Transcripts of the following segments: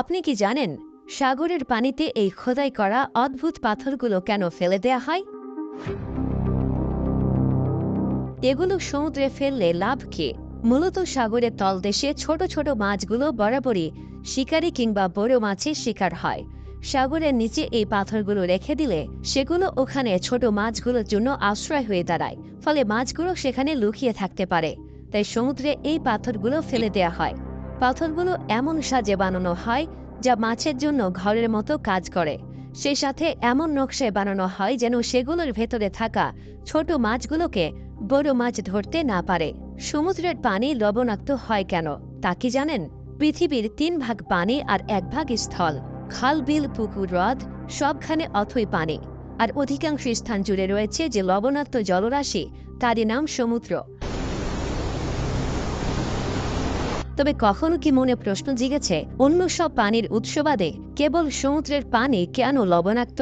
আপনি কি জানেন, সাগরের পানিতে এই খোদাই করা অদ্ভুত পাথরগুলো কেন ফেলে দেয়া হয়? এগুলো সমুদ্রে ফেললে লাভ কি? মূলত সাগরের তলদেশে ছোট ছোট মাছগুলো বরাবরই শিকারি কিংবা বড় মাছের শিকার হয়। সাগরের নিচে এই পাথরগুলো রেখে দিলে সেগুলো ওখানে ছোট মাছগুলোর জন্য আশ্রয় হয়ে দাঁড়ায়, ফলে মাছগুলো সেখানে লুকিয়ে থাকতে পারে। তাই সমুদ্রে এই পাথরগুলো ফেলে দেয়া হয়। পাথরগুলো এমন সাজে বানানো হয় যা মাছের জন্য ঘরের মতো কাজ করে। সেই সাথে এমন নকশায় বানানো হয় যেন সেগুলোর ভেতরে থাকা ছোট মাছগুলোকে বড় মাছ ধরতে না পারে। সমুদ্রের পানি লবণাক্ত হয় কেন, তা কি জানেন? পৃথিবীর তিন ভাগ পানি আর এক ভাগ স্থল। খাল, বিল, পুকুর, হ্রদ, সবখানে অথই পানি। আর অধিকাংশ স্থান জুড়ে রয়েছে যে লবণাক্ত জলরাশি, তারই নাম সমুদ্র। তবে কখনো কি মনে প্রশ্ন জিগেছে, অন্য সব পানির উৎস বাদে কেবল সমুদ্রের পানি কেন লবণাক্ত?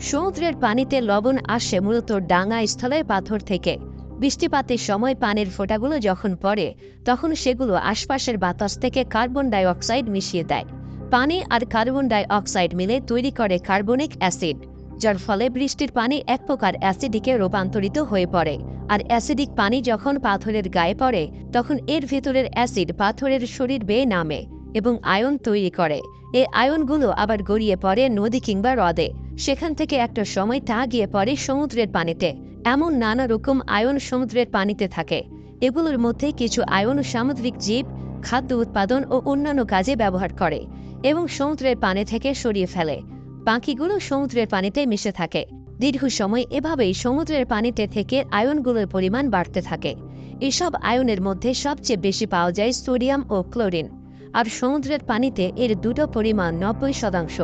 সমুদ্রের পানিতে লবণ আসে মূলত ডাঙা স্থলের পাথর থেকে। বৃষ্টিপাতের সময় পানির ফোঁটাগুলো যখন পড়ে, তখন সেগুলো আশপাশের বাতাস থেকে কার্বন ডাই অক্সাইড মিশিয়ে দেয়। পানি আর কার্বন ডাই অক্সাইড মিলে তৈরি করে কার্বনিক অ্যাসিড, যার ফলে বৃষ্টির পানি এক প্রকার অ্যাসিডিকে রূপান্তরিত হয়ে পড়ে। আর অ্যাসিডিক পানি যখন পাথরের গায়ে পড়ে, তখন এর ভেতরের অ্যাসিড পাথরের শরীর বেয়ে নামে এবং আয়ন তৈরি করে। এই আয়নগুলো আবার গড়িয়ে পড়ে নদী কিংবা হ্রদে। সেখান থেকে একটা সময় তা গিয়ে পড়ে সমুদ্রের পানিতে। এমন নানা রকম আয়ন সমুদ্রের পানিতে থাকে। এগুলোর মধ্যে কিছু আয়ন সামুদ্রিক জীব, খাদ্য উৎপাদন ও অন্যান্য কাজে ব্যবহার করে এবং সমুদ্রের পানি থেকে সরিয়ে ফেলে। বাকিগুলো সমুদ্রের পানিতে মিশে থাকে। দীর্ঘ সময় এভাবেই সমুদ্রের পানিতে থেকে আয়নগুলোর পরিমাণ বাড়তে থাকে। এসব আয়নের মধ্যে সবচেয়ে বেশি পাওয়া যায় সোডিয়াম ও ক্লোরিন। আর সমুদ্রের পানিতে এর দুটো পরিমাণ নব্বই শতাংশ।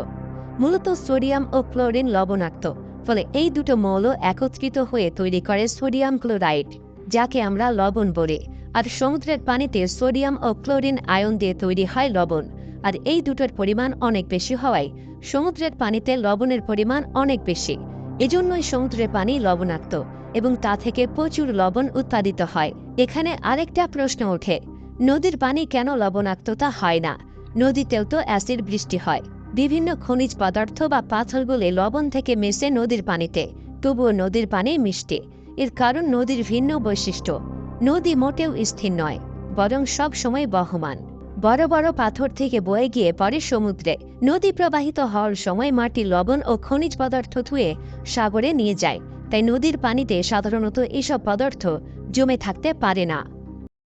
মূলত সোডিয়াম ও ক্লোরিন লবণাক্ত, ফলে এই দুটো মৌল একত্রিত হয়ে তৈরি করে সোডিয়াম ক্লোরাইড, যাকে আমরা লবণ বলি। আর সমুদ্রের পানিতে সোডিয়াম ও ক্লোরিন আয়ন দিয়ে তৈরি হয় লবণ। আর এই দুটোর পরিমাণ অনেক বেশি হওয়ায় সমুদ্রের পানিতে লবণের পরিমাণ অনেক বেশি। এজন্যই সমুদ্রের পানি লবণাক্ত এবং তা থেকে প্রচুর লবণ উৎপাদিত হয়। এখানে আরেকটা প্রশ্ন ওঠে, নদীর পানি কেন লবণাক্ততা হয় না? নদীতেও তো অ্যাসিড বৃষ্টি হয়। বিভিন্ন খনিজ পদার্থ বা পাথরগুলি লবণ থেকে মেশে নদীর পানিতে, তবুও নদীর পানি মিষ্টি। এর কারণ নদীর ভিন্ন বৈশিষ্ট্য। নদী মোটেও স্থির নয়, বরং সব সময় বহমান। বড় বড় পাথর থেকে বয়ে গিয়ে পরে সমুদ্রে। নদী প্রবাহিত হওয়ার সময় মাটি লবণ ও খনিজ পদার্থ ধুয়ে সাগরে নিয়ে যায়। তাই নদীর পানিতে সাধারণত এসব পদার্থ জমে থাকতে পারে না।